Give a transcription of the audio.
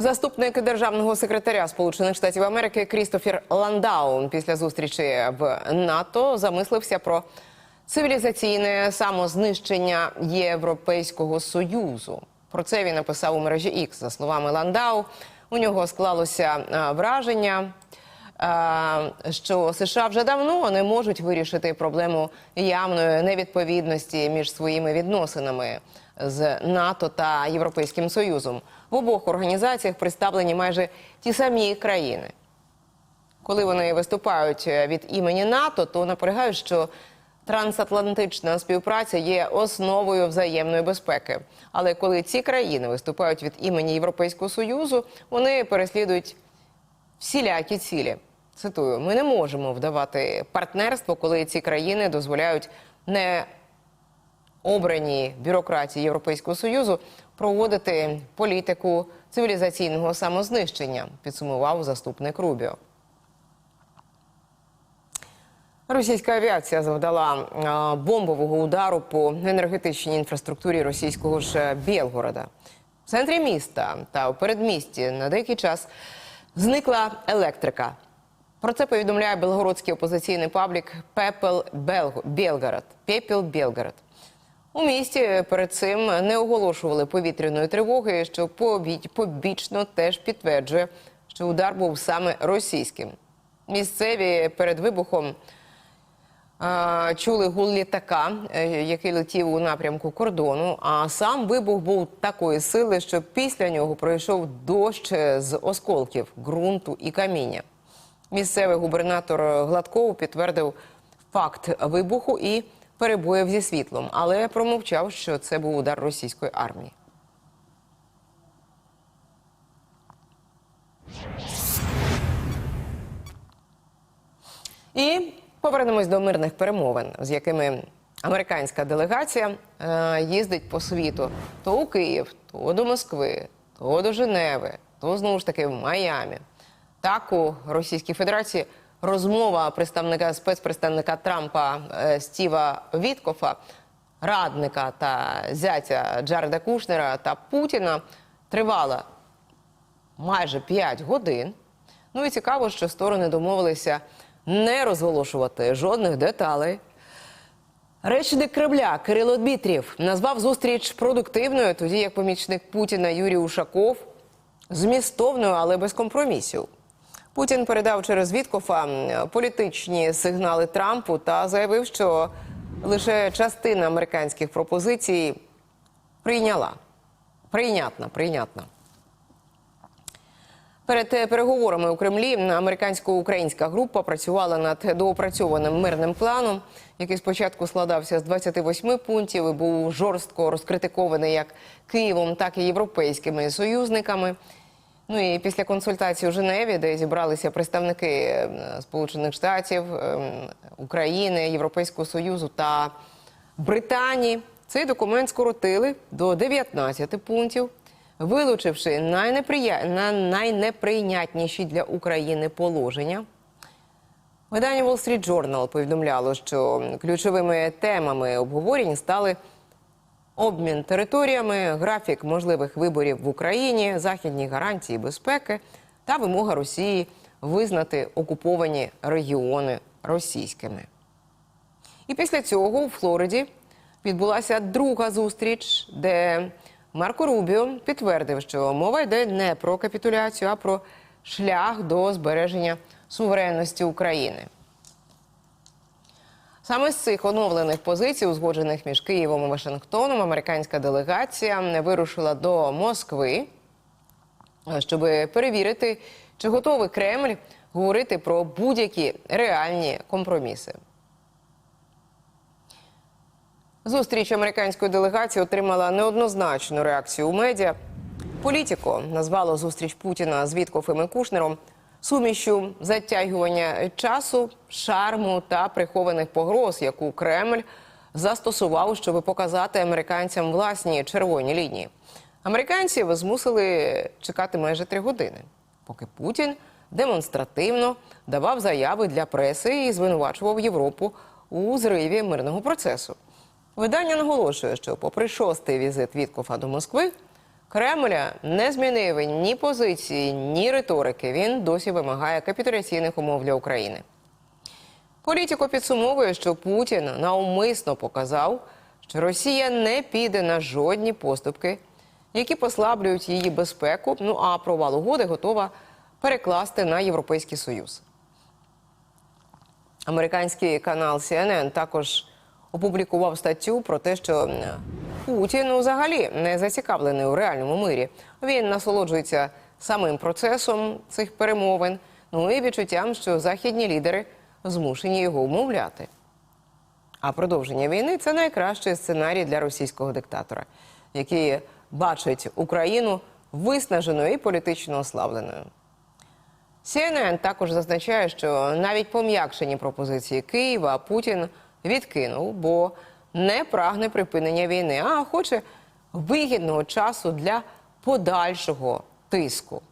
Заступник державного секретаря Сполучених Штатів Америки Крістофер Ландаун після зустрічі в НАТО замислився про цивілізаційне самознищення Європейського союзу. Про це він написав у мережі X. За словами Ландау, у нього склалося е, враження, що США вже давно не можуть вирішити проблему явної невідповідності між своїми відносинами з НАТО та Європейським Союзом. В обох організаціях представлені майже ті самі країни. Коли вони виступають від імені НАТО, то наполягають, що трансатлантична співпраця є основою взаємної безпеки. Але коли ці країни виступають від імені Європейського союзу, вони переслідують всілякі цілі. Цитую: ми не можемо вдавати партнерство, коли ці країни дозволяють не обраній бюрократії Європейського союзу проводити політику цивілізаційного самознищення, підсумував заступник Рубіо. Російська авіація завдала бомбового удару по енергетичній інфраструктурі російського ж Білгорода. В центрі міста та у передмісті на деякий час зникла електрика. Про це повідомляє белгородський опозиційний паблік Пепел Белго- Белгород. Пепел Белгород. У місті перед цим не оголошували повітряної тривоги, що побі- побічно теж підтверджує, що удар був саме російським. Місцеві перед вибухом чули гул літака, е, який летів у напрямку кордону. А сам вибух був такої сили, що після нього пройшов дощ з осколків, ґрунту і каміння. Місцевий губернатор Гладков підтвердив факт вибуху і перебоїв зі світлом, але промовчав, що це був удар російської армії. І повернемось до мирних перемовин, з якими американська делегація е, їздить по світу то у Київ, то до Москви, то до Женеви, то знову ж таки в Майамі. Так у Російській Федерації розмова представника спецпредставника Трампа е, Стіва Віткофа, радника та зятя Джареда Кушнера та Путіна тривала майже 5 годин. Ну і цікаво, що сторони домовилися не розголошувати жодних деталей. Речник Кремля Кирило Дмитрів назвав зустріч продуктивною, тоді як помічник Путіна Юрій Ушаков змістовною, але без компромісів. Путін передав через Віткофа політичні сигнали Трампу та заявив, що лише частина американських пропозицій прийняла. Прийнятна, прийнятна. Перед е, переговорами у Кремлі американсько-українська група працювала над доопрацьованим мирним планом, який спочатку складався з 28 пунктів і був жорстко розкритикований як Києвом, так і європейськими союзниками. Ну і після консультацій у Женеві, де зібралися представники е, Сполучених Штатів, е, України, Європейського Союзу та Британії, цей документ скоротили до 19 пунктів, вилучивши найнеприя... найнеприйнятніші для України положення. Видання Wall Street Journal повідомляло, що ключовими темами обговорень стали обмін територіями, графік можливих виборів в Україні, західні гарантії безпеки та вимога Росії визнати окуповані регіони російськими. І після цього у Флориді відбулася друга зустріч, де Марко Рубіо підтвердив, що мова йде не про капітуляцію, а про шлях до збереження суверенності України. Саме з цих оновлених позицій, узгоджених між Києвом і Вашингтоном, американська делегація вирушила до Москви, щоб перевірити, чи готовий Кремль говорити про будь-які реальні компроміси. Зустріч американської делегації отримала неоднозначну реакцію у медіа. Політіко назвало зустріч Путіна з Віткофом і Кушнером сумішю затягування часу, шарму та прихованих погроз, яку Кремль застосував, щоб показати американцям власні червоні лінії. Американців змусили чекати майже три години, поки Путін демонстративно давав заяви для преси і звинувачував Європу у зриві мирного процесу. Видання наголошує, що, попри шостий візит Віткофа до Москви, Кремля не змінив ні позиції, ні риторики. Він досі вимагає капітуляційних умов для України. Політико підсумовує, що Путін навмисно показав, що Росія не піде на жодні поступки, які послаблюють її безпеку. Ну а провал угоди готова перекласти на Європейський Союз. Американський канал CNN також опублікував статтю про те, що Путін взагалі не зацікавлений у реальному мирі. Він насолоджується самим процесом цих перемовин, ну і відчуттям, що західні лідери змушені його умовляти. А продовження війни це найкращий сценарій для російського диктатора, який бачить Україну виснаженою і політично ослабленою. CNN також зазначає, що навіть пом'якшені пропозиції Києва Путін відкинув, бо не прагне припинення війни, а хоче вигідного часу для подальшого тиску.